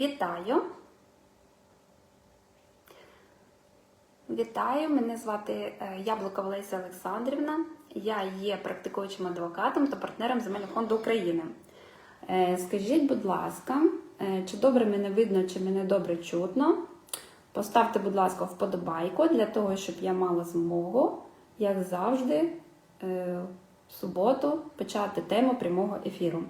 Вітаю! Вітаю! Мене звати е, Яблукова Леся Олександрівна. Я є практикуючим адвокатом та партнером Земельного фонду України. Е, Скажіть, будь ласка, е, чи добре мене видно, чи мене добре чутно? Поставте, будь ласка, вподобайку для того, щоб я мала змогу, як завжди, в суботу почати тему прямого ефіру.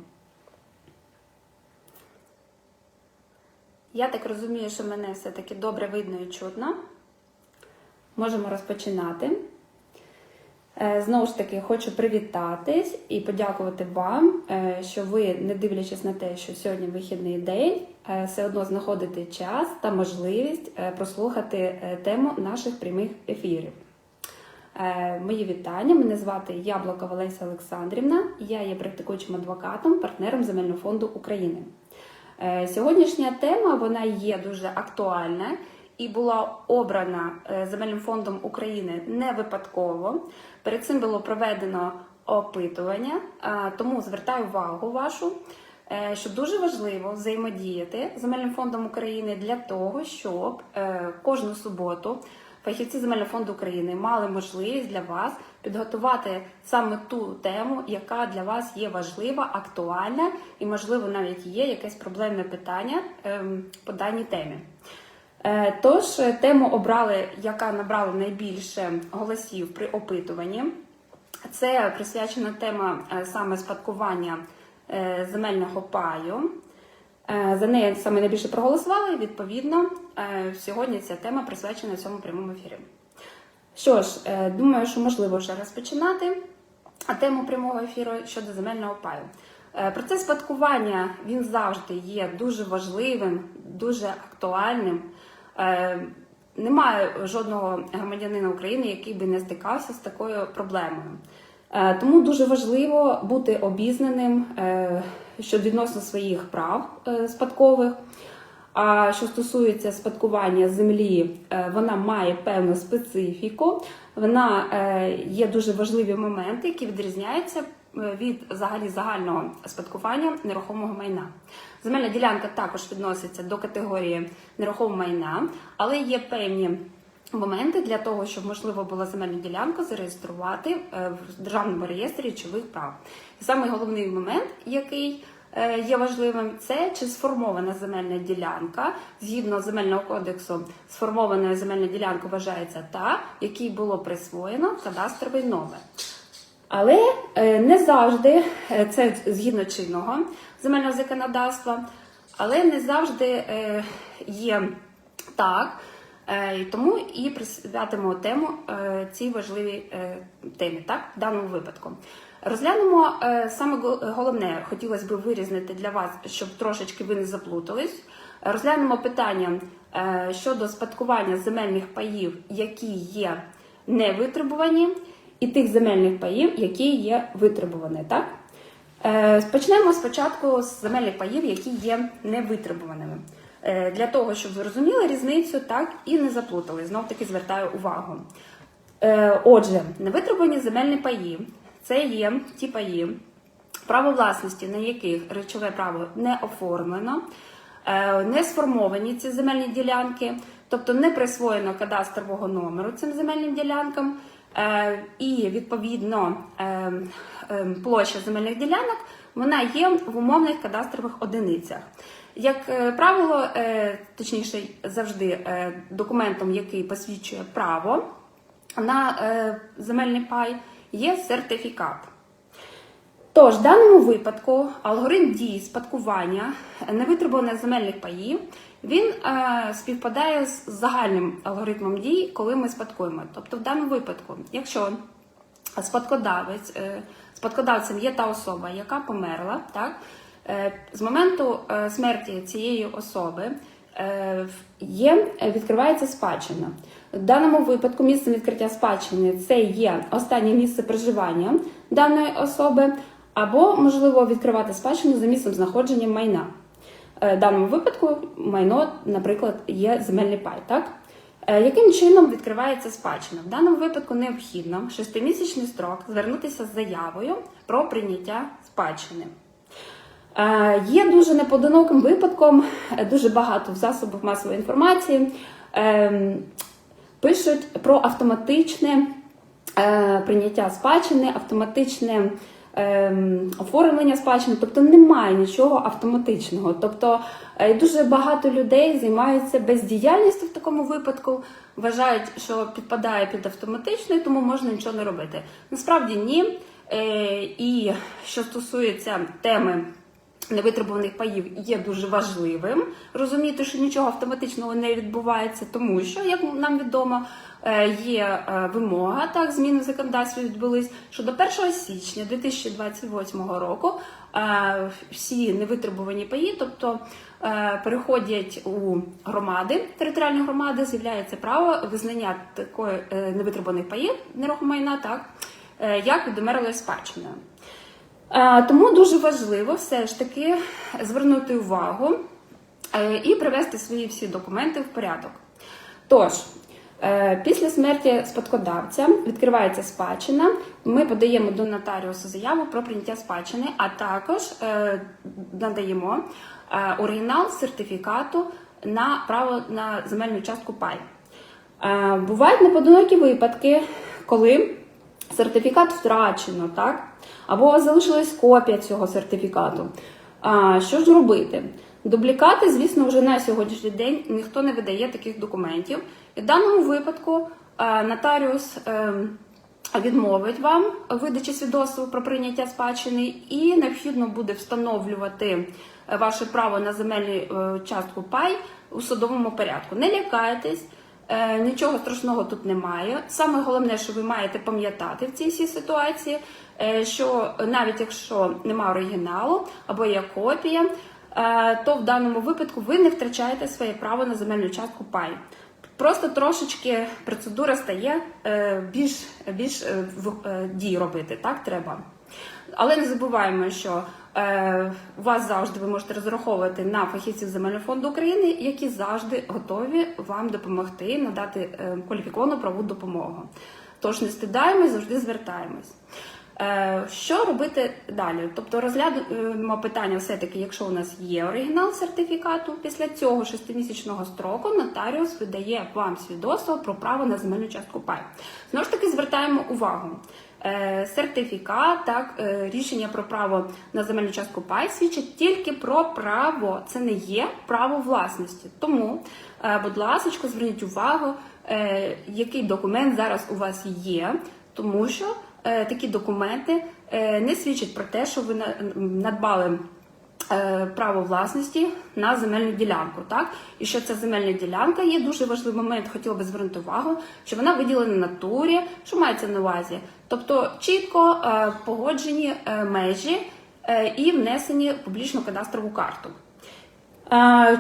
Я так розумію, що мене все-таки добре видно і чутно. Можемо розпочинати. Е, Знову ж таки, хочу привітатись і подякувати вам, е, що ви, не дивлячись на те, що сьогодні вихідний день, е, все одно знаходите час та можливість прослухати тему наших прямих ефірів. Мої вітання. Мене звати Яблука Олеся Олександрівна. Я є практикуючим адвокатом, партнером Земельного фонду України. Е, Сьогоднішня тема вона є дуже актуальна і була обрана е, Земельним фондом України не випадково. Перед цим було проведено опитування, е, тому звертаю увагу вашу, що дуже важливо взаємодіяти з Земельним фондом України для того, щоб кожну суботу фахівці Земельного фонду України мали можливість для вас підготувати саме ту тему, яка для вас є важлива, актуальна і, можливо, навіть є якесь проблемне питання ем, по даній темі. Е, Тож е, тему обрали, яка набрала найбільше голосів при опитуванні. Це присвячена тема е, саме спадкування земельного паю. За неї саме найбільше проголосували. Відповідно, сьогодні ця тема присвячена цьому прямому ефірі. Що ж, е, думаю, що можливо вже розпочинати тему прямого ефіру щодо земельного паю. Е, Процес спадкування він завжди є дуже важливим, дуже актуальним. Е, Немає жодного громадянина України, який би не стикався з такою проблемою. Тому дуже важливо бути обізнаним щодо відносно своїх прав спадкових. А що стосується спадкування землі, е, вона має певну специфіку. Вона е, є дуже важливі моменти, які відрізняються е, від взагалі загального спадкування нерухомого майна. Земельна ділянка також відноситься до категорії нерухомого майна, але є певні моменти для того, щоб можливо було земельну ділянку зареєструвати в державному реєстрі речових прав. І саме головний момент, який є важливим, це чи сформована земельна ділянка згідно земельного кодексу, сформована земельна ділянка вважається та, якій було присвоєно кадастровий номер. Але е, не завжди е, це згідно чинного земельного законодавства, але не завжди е, є так. Е, Тому і присвятимо тему е, цій важливій е, темі, так, в даному випадку. Розглянемо е, саме головне, хотілося б вирізнити для вас, щоб трошечки ви не заплутались. Розглянемо питання е, щодо спадкування земельних паїв, які є не витребувані, і тих земельних паїв, які є витребувані. Так? Е, Почнемо спочатку з земельних паїв, які є невитребуваними. Е, Для того, щоб ви розуміли різницю, так і не заплутали. Знов таки звертаю увагу. Е, Отже, невитребувані земельні паї це є ті паї, право власності, на яких речове право не оформлено, е, не сформовані ці земельні ділянки, тобто не присвоєно кадастрового номеру цим земельним ділянкам, е, і відповідно е, площа земельних ділянок вона є в умовних кадастрових одиницях. Як правило, точніше, завжди документом, який посвідчує право на земельний пай, є сертифікат. Тож, в даному випадку алгоритм дій спадкування невитребуваних земельних паїв він е, співпадає з загальним алгоритмом дій, коли ми спадкуємо. Тобто, в даному випадку, якщо спадкодавець, е, спадкодавцем є та особа, яка померла, так, е, з моменту е, смерті цієї особи є, е, відкривається спадщина. В даному випадку місцем відкриття спадщини це є останнє місце проживання даної особи, або можливо відкривати спадщину за місцем знаходження майна. Е, В даному випадку майно, наприклад, є земельний пай. Так? Е, Яким чином відкривається спадщина? В даному випадку необхідно шестимісячний строк звернутися з заявою про прийняття спадщини. Е, Є дуже непоодиноким випадком, е, дуже багато в засобах масової інформації ем, пишуть про автоматичне е, прийняття спадщини, автоматичне ем, оформлення спадщини, тобто немає нічого автоматичного. Тобто дуже багато людей займаються бездіяльністю в такому випадку, вважають, що підпадає під автоматичне, тому можна нічого не робити. Насправді ні. І що стосується теми невитребуваних паїв є дуже важливим розуміти, що нічого автоматичного не відбувається, тому що, як нам відомо, е, є е, вимога, так, зміни в законодавстві відбулись, що до 1 січня 2028 року е, всі невитребувані паї, тобто переходять у громади, територіальні громади, з'являється право визнання такої невитребуваних паїв нерухомайна, так, як відомерлою спадщиною. Е, Тому дуже важливо все ж таки звернути увагу е, і привести свої всі документи в порядок. Тож, е, після смерті спадкодавця відкривається спадщина. Ми подаємо до нотаріуса заяву про прийняття спадщини, а також надаємо оригінал сертифікату на право на земельну частку пай. Бувають неподинокі випадки, коли сертифікат втрачено, так? Або залишилась копія цього сертифікату. А, що ж робити? Дублікати, звісно, вже на сьогоднішній день ніхто не видає таких документів. І в даному випадку е, нотаріус е, відмовить вам видачі свідоцтва про прийняття спадщини, і необхідно буде встановлювати е, ваше право на земельну частку пай у судовому порядку. Не лякайтесь. Е, Нічого страшного тут немає. Саме головне, що ви маєте пам'ятати в цій всій ситуації, е, що навіть якщо немає оригіналу або є копія, е, то в даному випадку ви не втрачаєте своє право на земельну частку пай. Просто трошечки процедура стає більш, більш дій робити, так треба. Але не забуваємо, що е, вас завжди ви можете розраховувати на фахівців земельного фонду України, які завжди готові вам допомогти надати е, кваліфіковану правову допомогу. Тож не стидаємось, завжди звертаємось. Е, Що робити далі? Тобто розглянемо питання все-таки, якщо у нас є оригінал сертифікату, після цього шестимісячного строку нотаріус видає вам свідоцтво про право на земельну частку пай. Знову ж таки, звертаємо увагу. Е, Сертифікат, так, е, рішення про право на земельну частку пай свідчить тільки про право, це не є право власності. Тому, е, будь ласка, зверніть увагу, який документ зараз у вас є, тому що такі документи не свідчать про те, що ви на- надбали право власності на земельну ділянку. Так? І що ця земельна ділянка є дуже важливий момент, хотіла би звернути увагу, що вона виділена натурі, що мається на увазі. Тобто чітко е, погоджені е, межі е, і внесені в публічну кадастрову карту.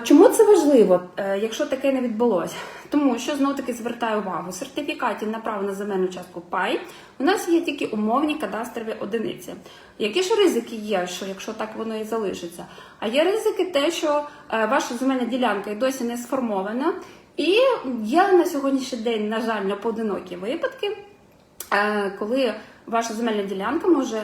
Чому це важливо, е, якщо таке не відбулося? Тому що знову таки звертаю увагу, сертифікатів на право на земельну частку пай у нас є тільки умовні кадастрові одиниці. Які ж ризики є, що якщо так воно і залишиться? А є ризики те, що е, ваша земельна ділянка і досі не сформована, і є на сьогоднішній день, на жаль, непоодинокі випадки, Е, коли ваша земельна ділянка може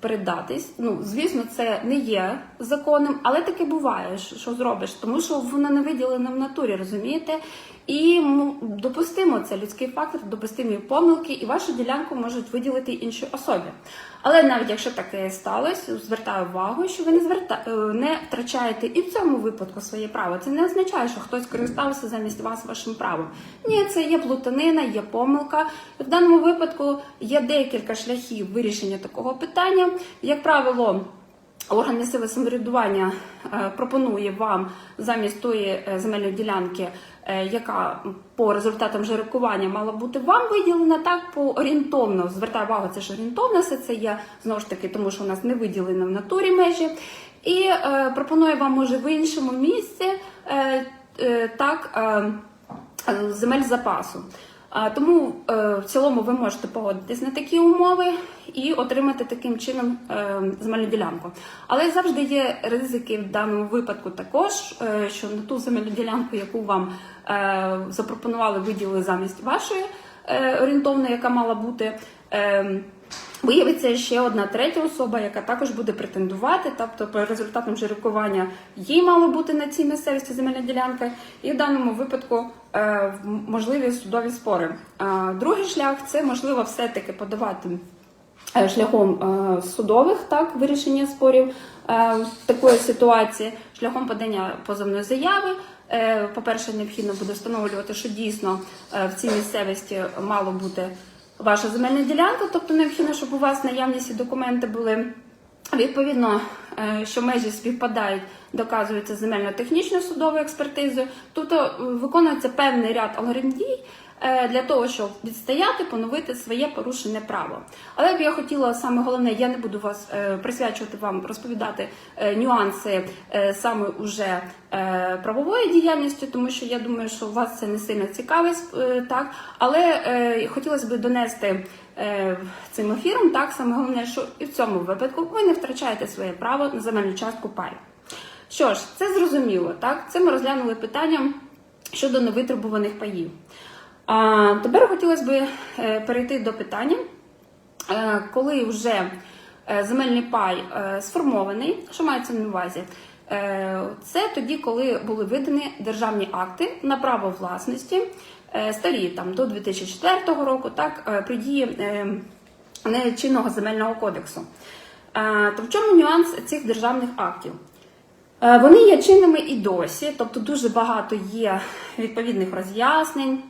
передатись. Ну, звісно, це не є законом, але таке буває, що зробиш, тому що вона не виділена в натурі, розумієте? І допустимо це людський фактор, допустимі помилки, і вашу ділянку можуть виділити інші особі. Але навіть якщо таке сталося, звертаю увагу, що ви не зверта... е, не втрачаєте і в цьому випадку своє право. Це не означає, що хтось користався замість вас вашим правом. Ні, це є плутанина, є помилка. В даному випадку є декілька шляхів вирішення такого питання. Як правило, Орган місцевого самоврядування е, пропонує вам замість тої е, земельної ділянки, е, яка по результатам жеребкування мала бути вам виділена, так по орієнтовно звертаю увагу, це ж орієнтовно все це є знову ж таки, тому що у нас не виділено в натурі межі. І е, пропонує вам може в іншому місці е, е, так. Е, земель запасу. А, Тому е, в цілому ви можете погодитись на такі умови і отримати таким чином е, земельну ділянку. Але завжди є ризики в даному випадку також, е, що на ту земельну ділянку, яку вам запропонували, виділили замість вашої орієнтовної, яка мала бути. Е, Виявиться ще одна третя особа, яка також буде претендувати, тобто по результатам жеребкування їй мало бути на цій місцевості земельна ділянка, і в даному випадку е, можливі судові спори. А другий шлях це можливо все-таки подавати е, шляхом е, судових так вирішення спорів е, такої ситуації, шляхом подання позовної заяви. Е, По-перше, необхідно буде встановлювати, що дійсно е, в цій місцевості мало бути ваша земельна ділянка, тобто необхідно, щоб у вас наявні і документи були. Відповідно, е, що межі співпадають, доказується земельно-технічною судовою експертизою. Тобто е, виконується певний ряд алгоритм дій для того, щоб відстояти, поновити своє порушене право. Але б я хотіла саме головне, я не буду вас е, присвячувати вам розповідати е, нюанси е, саме уже е, правової діяльності, тому що я думаю, що вас це не сильно цікавить, е, так але е, хотілося б донести е, цим ефіром, так саме головне, що і в цьому випадку ви не втрачаєте своє право на земельну частку пай. Що ж, це зрозуміло, так? Це ми розглянули питання щодо невитребуваних паїв. А тепер хотілося б е, перейти до питання, е, коли вже е, земельний пай сформований, що мається на увазі? Це тоді, коли були видані державні акти на право власності, старі там до 2004 року, так, при дії е, не чинного земельного кодексу. То в чому нюанс цих державних актів? Вони є чинними і досі, тобто дуже багато є відповідних роз'яснень.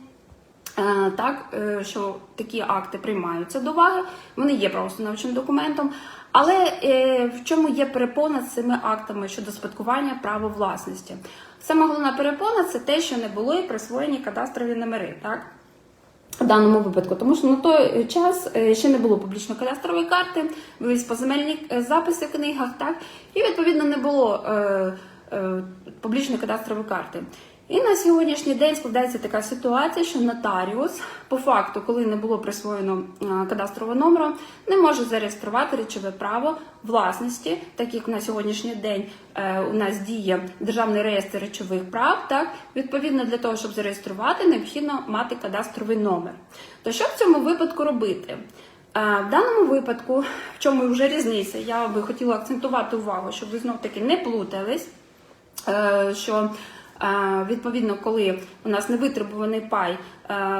Е, Так, е, що такі акти приймаються до уваги, вони є правоустановчим документом. Але е, в чому є перепона з цими актами щодо спадкування права власності? Саме головна перепона це те, що не було і присвоєні кадастрові номери. Так? В даному випадку, тому що на той час ще не було публічно-кадастрової карти, велись поземельні записи в книгах, так і відповідно не було е, е, публічної кадастрової карти. І на сьогоднішній день складається така ситуація, що нотаріус, по факту, коли не було присвоєно е, кадастрового номеру, не може зареєструвати речове право власності, так як на сьогоднішній день е, у нас діє державний реєстр речових прав. Так відповідно для того, щоб зареєструвати, необхідно мати кадастровий номер. То що в цьому випадку робити? Е, В даному випадку, в чому вже різниця, я би хотіла акцентувати увагу, щоб ви знов таки не плутались, що відповідно, коли у нас не витребуваний пай,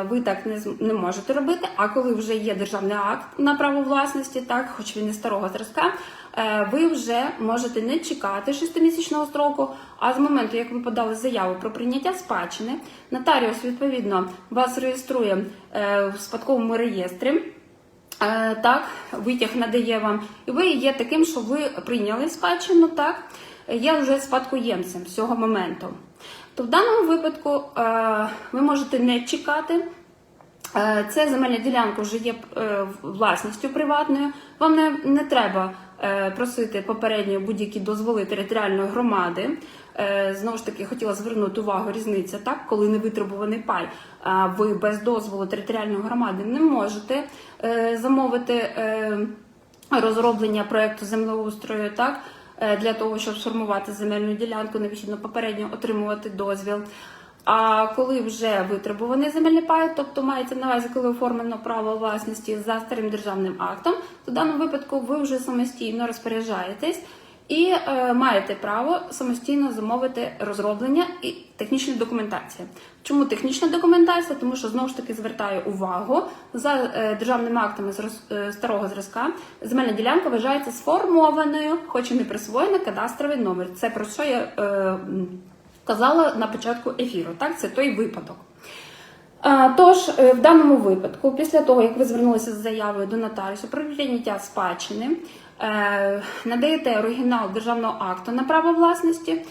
ви так не, не можете робити. А коли вже є державний акт на право власності, так, хоч він і старого зразка, е, ви вже можете не чекати шестимісячного строку. А з моменту, як ви подали заяву про прийняття спадщини, нотаріус відповідно вас реєструє е, в спадковому реєстрі. Е, Так, витяг надає вам, і ви є таким, що ви прийняли спадщину, так, є вже спадкоємцем з цього моменту. То в даному випадку е, ви можете не чекати. Е, Це земельна ділянка вже є е, власністю приватною. Вам не, не треба просити попередньо будь-які дозволи територіальної громади. Знову ж таки, хотіла звернути увагу різниця, так, коли не витребуваний пай, а ви без дозволу територіальної громади не можете замовити розроблення проекту землеустрою, так, для того, щоб сформувати земельну ділянку, необхідно попередньо отримувати дозвіл. А коли вже витребуваний земельний пай, тобто мається на увазі, коли оформлено право власності за старим державним актом, то в даному випадку ви вже самостійно розпоряджаєтесь і е, маєте право самостійно замовити розроблення і технічної документації. Чому технічна документація? Тому що знову ж таки звертаю увагу за е, державними актами зроз- е, старого зразка. Земельна ділянка вважається сформованою, хоч і не присвоєна кадастровий номер. Це про що я е, казала на початку ефіру. Так, це той випадок. Тож, е, в даному випадку, після того, як ви звернулися з заявою до нотаріусу про прийняття спадщини, е, надаєте оригінал державного акту на право власності,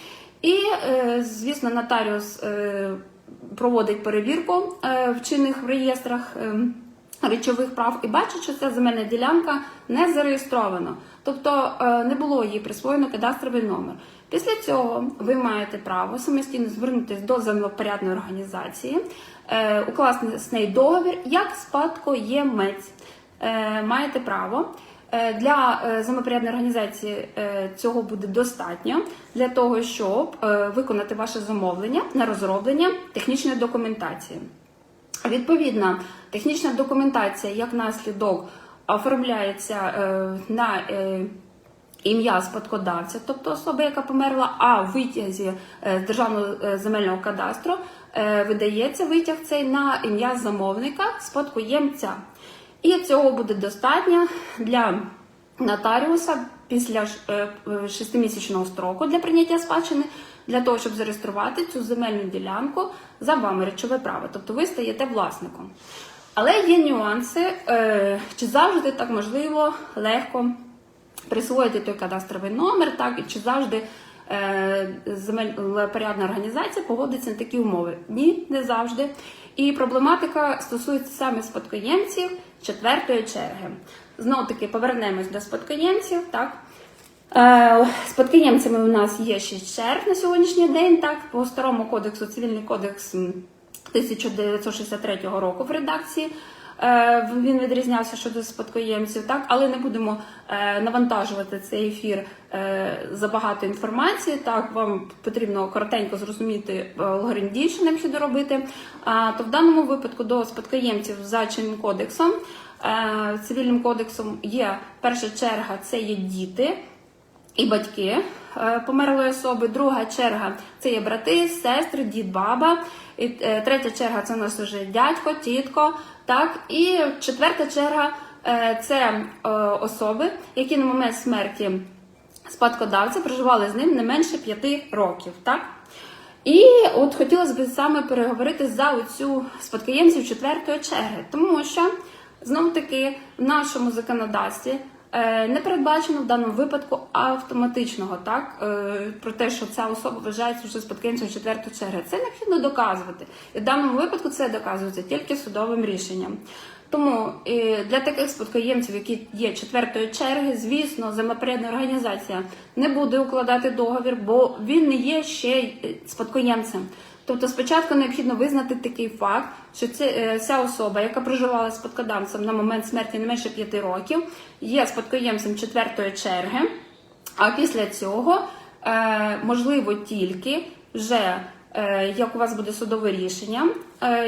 і, е, звісно, нотаріус е, проводить перевірку е, в чинних реєстрах. е, Речових прав і бачить, що ця земельна ділянка не зареєстрована, тобто е, не було їй присвоєно кадастровий номер. Після цього ви маєте право самостійно звернутися до землепорядної організації, е, укласти з нею договір як спадкоємець. Е, Маєте право. Е, Для е, організації е, цього буде достатньо для того, щоб виконати ваше замовлення на розроблення технічної документації. Відповідна технічна документація як наслідок оформляється на ім'я спадкодавця, тобто особа, яка померла, а в витязі з державного земельного кадастру видається витяг цей на ім'я замовника, спадкоємця. І цього буде достатньо для нотаріуса після е, е, шестимісячного строку для прийняття спадщини, для того, щоб зареєструвати цю земельну ділянку за вами речове право. Тобто ви стаєте власником. Але є нюанси, е, чи завжди так можливо легко присвоїти той кадастровий номер, так і чи завжди земельнопорядна організація погодиться на такі умови. Ні, не завжди. І проблематика стосується саме спадкоємців четвертої черги. Знову таки повернемось до спадкоємців. Так. Е, Спадкоємцями у нас є 6 черг на сьогоднішній день. Так, по старому кодексу, цивільний кодекс 1963 року в редакції. Е, Він відрізнявся щодо спадкоємців, так, але не будемо е, навантажувати цей ефір е, забагато інформації. Так, вам потрібно коротенько зрозуміти алгоритм дій, що необхідно робити. То в даному випадку до спадкоємців за чинним кодексом, цивільним кодексом є перша черга це є діти і батьки померлої особи. Друга черга це є брати, сестри, дід, баба. І е, третя черга це у нас вже дядько, тітко. Так, і четверта черга е, це е, особи, які на момент смерті спадкодавця проживали з ним не менше п'яти років. Так? І от хотілося б саме переговорити за оцю спадкоємців четвертої черги, тому що знову таки в нашому законодавстві не передбачено в даному випадку автоматичного, так е, про те, що ця особа вважається вже спадкоємцем четвертої черги. Це необхідно доказувати. І в даному випадку це доказується тільки судовим рішенням. Тому е, для таких спадкоємців, які є четвертої черги, звісно, землепорядна організація не буде укладати договір, бо він не є ще е, спадкоємцем. Тобто спочатку необхідно визнати такий факт, що е, ця особа, яка проживала спадкодавцем на момент смерті не менше 5 років, є спадкоємцем четвертої черги. А після цього е, можливо тільки вже е, як у вас буде судове рішення,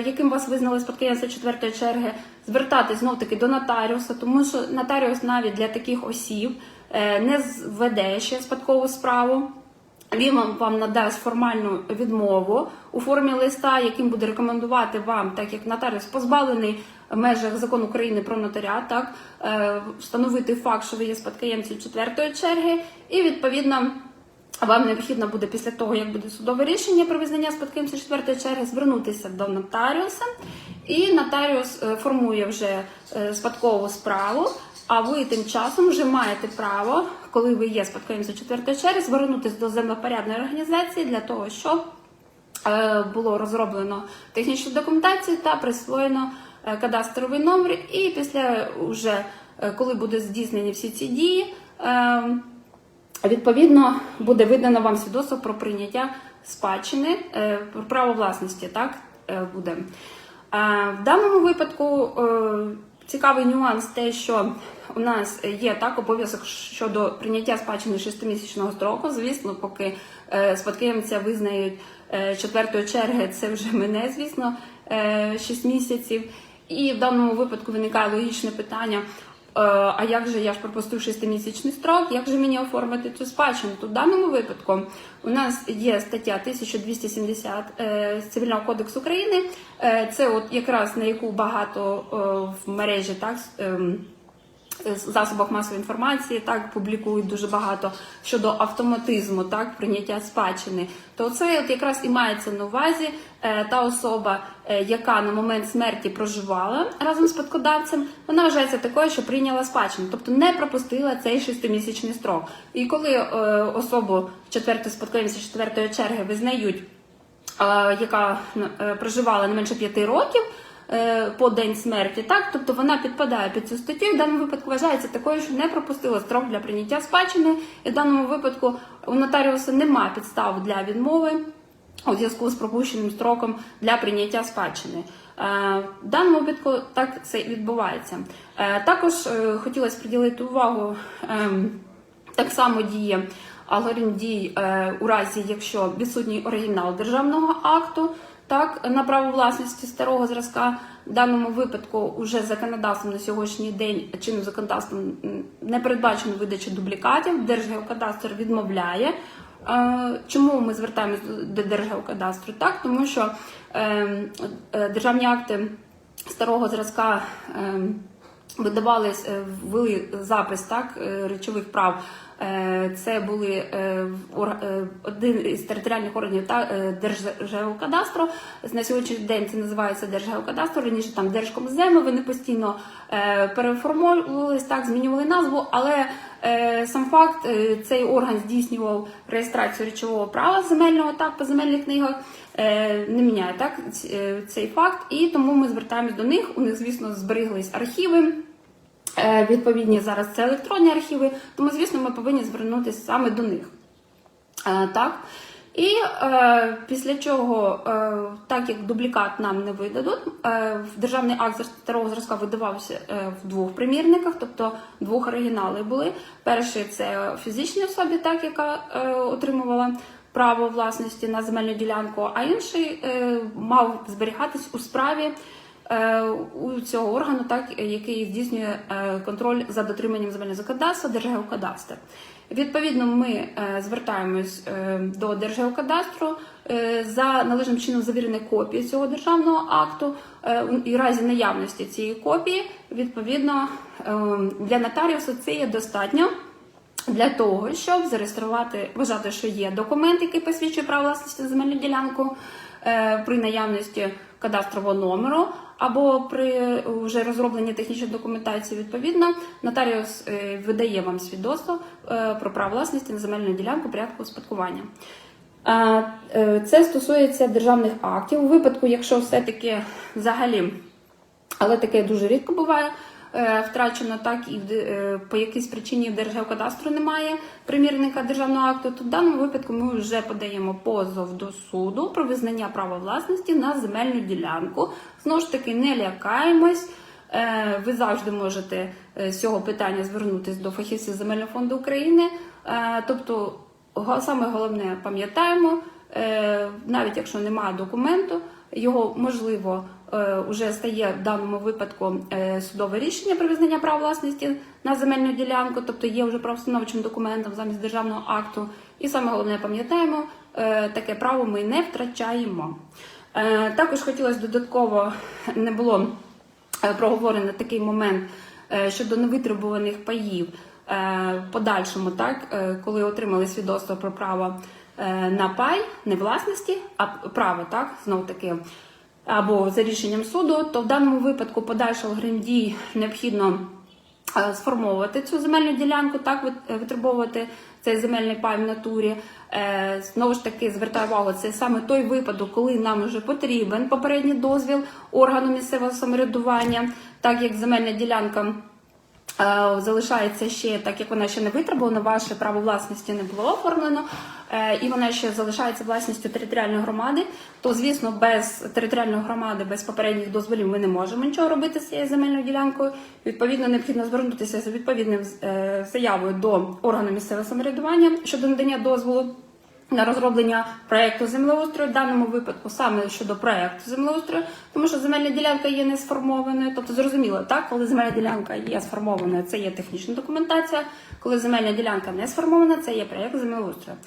яким вас визнали спадкоємця четвертої черги, звертатись знов таки до нотаріуса, тому що нотаріус навіть для таких осіб не зведе ще спадкову справу. Він вам, вам надасть формальну відмову у формі листа, яким буде рекомендувати вам, так як нотаріус позбавлений в межах закону України про нотаріат, так е, встановити факт, що ви є спадкоємцем четвертої черги, і відповідно. Вам необхідно буде після того, як буде судове рішення про визнання спадкоємця четвертої черги, звернутися до нотаріуса, і нотаріус е, формує вже е, спадкову справу. А ви тим часом вже маєте право, коли ви є спадкоємцем четвертої черги, звернутися до землепорядної організації для того, щоб е, було розроблено технічну документацію та присвоєно е, кадастровий номер. І після вже е, коли буде здійснені всі ці дії. Відповідно, буде видано вам свідоцтво про прийняття спадщини, право власності, так буде. В даному випадку цікавий нюанс те, що у нас є так обов'язок щодо прийняття спадщини шестимісячного строку. Звісно, поки е, спадкоємця визнають е, четвертої черги, це вже мене, звісно, 6 місяців. І в даному випадку виникає логічне питання. Е, А як же я ж пропустив шестимісячний строк? Як же мені оформити цю спадщину? То в даному випадку у нас є стаття 1270 е, цивільного кодексу України. Е, Це от якраз на яку багато в мережі так. З засобах масової інформації так публікують дуже багато щодо автоматизму, так прийняття спадщини. То це от якраз і мається на увазі е, та особа, е, яка на момент смерті проживала разом з спадкодавцем, вона вважається такою, що прийняла спадщину, тобто не пропустила цей шестимісячний строк. І коли е, особу четвертої спадкоємця четвертої черги визнають е, яка е, проживала не менше п'яти років е, по день смерті, так тобто вона підпадає під цю статтю. В даному випадку вважається такою, що не пропустила строк для прийняття спадщини. І в даному випадку у нотаріуса немає підстав для відмови у зв'язку з пропущеним строком для прийняття спадщини. Е, В даному випадку так це відбувається. Е, Також е, хотілося приділити увагу. ем, так само діє алгоритм дій е, у разі, якщо відсутній оригінал державного акту, так на право власності старого зразка. В даному випадку вже законодавством на сьогоднішній день чинним законодавством не передбачено видача дублікатів. Держгеокадастр відмовляє. Е, Чому ми звертаємось до- Держгеокадастру? Так, тому що е, е, державні акти старого зразка. Видавались, е, ввели запис так, е, речових прав. Е, Це були один із територіальних органів та Держгеокадастру. На сьогоднішній день це називається Держгеокадастр. Раніше там Держкомземи. Вони постійно переформовувались, так, змінювали назву, але сам факт цей орган здійснював реєстрацію речового права земельного так по земельних книгах. Е, Не міняє так е, цей факт, і тому ми звертаємось до них. У них, звісно, збереглись архіви. Е, Відповідні зараз це електронні архіви, тому, звісно, ми повинні звернутися саме до них. Так. І е, після чого, е, так як дублікат нам не видадуть, е, державний акт старого зразка видавався е, в двох примірниках, тобто двох оригінали були. Перший це фізичній особі, так яка е, отримувала право власності на земельну ділянку, а інший е, мав зберігатись у справі е, у цього органу, так який здійснює е, контроль за дотриманням земельного законодавства Держгеокадастр. Відповідно, ми звертаємось до Держгеокадастру за належним чином завірені копії цього державного акту і разі наявності цієї копії, відповідно для нотаріуса це є достатньо. Для того, щоб зареєструвати, вважати, що є документ, який посвідчує право власності на земельну ділянку е, при наявності кадастрового номеру, або при вже розробленні технічної документації, відповідно, нотаріус е, видає вам свідоцтво е, про право власності на земельну ділянку порядку успадкування. Е, е, Це стосується державних актів. У випадку, якщо все-таки взагалі але таке дуже рідко буває. Е, Втрачено так і е, по якійсь причині в Держгеокадастру немає примірника державного акту, то в даному випадку ми вже подаємо позов до суду про визнання права власності на земельну ділянку. Знову ж таки, не лякаємось. Е, Ви завжди можете з цього питання звернутися до фахівців земельного фонду України. Тобто, саме головне пам'ятаємо, навіть якщо немає документу, його можливо вже стає в даному випадку е, судове рішення про визнання права власності на земельну ділянку, тобто є вже правостановчим документом замість державного акту. І саме головне пам'ятаємо, е, таке право ми не втрачаємо. Е, Також хотілося додатково не було е, проговорено такий момент е, щодо невитребуваних паїв е, в подальшому, так, е, коли отримали свідоцтво про право е, на пай, не власності, а право, так, знов таки, або за рішенням суду, то в даному випадку подальшого дій необхідно е, сформовувати цю земельну ділянку, так е, витребовувати цей земельний пай в натурі. Е, Знову ж таки, звертаю увагу, це саме той випадок, коли нам вже потрібен попередній дозвіл органу місцевого самоврядування, так як земельна ділянка. Е, Залишається ще, так як вона ще не витребувана, ваше право власності не було оформлено, е, і вона ще залишається власністю територіальної громади. То, звісно, без територіальної громади, без попередніх дозволів ми не можемо нічого робити з цією земельною ділянкою. Відповідно, необхідно звернутися з відповідним е, заявою до органу місцевого самоврядування щодо надання дозволу на розроблення проекту землеустрою, в даному випадку саме щодо проекту землеустрою, тому що земельна ділянка є не сформованою. Тобто зрозуміло, так, коли земельна ділянка є сформованою, це є технічна документація. Коли земельна ділянка не сформована, це є проект землеустрою.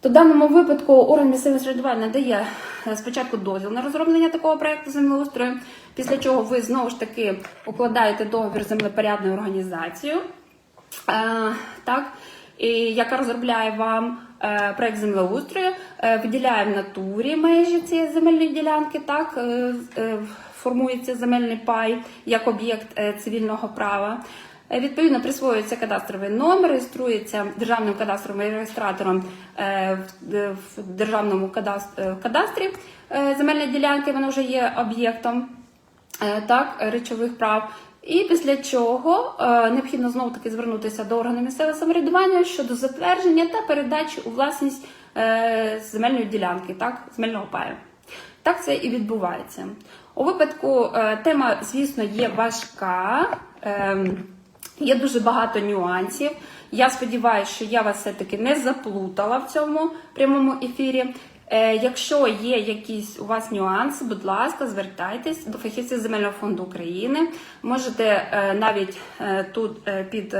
То в даному випадку орган місцевого самоврядування надає е, спочатку дозвіл на розроблення такого проекту землеустрою, після чого ви знову ж таки укладаєте договір землепорядною організацією. Е, так, і яка розробляє вам е, проект землеустрою, е, виділяє в натурі межі цієї земельної ділянки, так, е, формується земельний пай як об'єкт цивільного права. Відповідно, присвоюється кадастровий номер, реєструється державним кадастровим реєстратором в- державному кадастрі земельної ділянки, вона вже є об'єктом так, речових прав. І після чого е, необхідно знову таки звернутися до органу місцевого самоврядування щодо затвердження та передачі у власність е, земельної ділянки, так, земельного паю. Так це і відбувається. У випадку е, тема, звісно, є важка. Є дуже багато нюансів. Я сподіваюся, що я вас все-таки не заплутала в цьому прямому ефірі. Е, Якщо є якісь у вас нюанси, будь ласка, звертайтесь до фахівців Земельного фонду України. Можете е, навіть е, тут під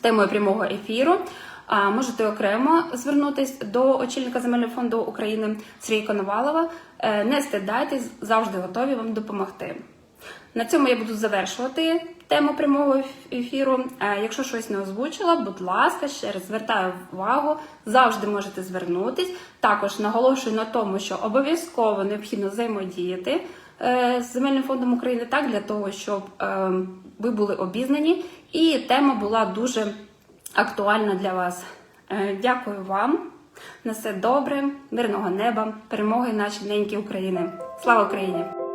темою прямого ефіру. А можете окремо звернутись до очільника земельного фонду України Сергія Коновалова. Не стидайтесь, завжди готові вам допомогти. На цьому я буду завершувати тему прямого ефіру. Е, Якщо щось не озвучила, будь ласка, ще раз звертаю увагу, завжди можете звернутись. Також наголошую на тому, що обов'язково необхідно взаємодіяти е, з земельним фондом України так для того, щоб е, ви були обізнані, і тема була дуже актуальна для вас. Дякую вам. На все добре, мирного неба, перемоги нашій неньки України. Слава Україні!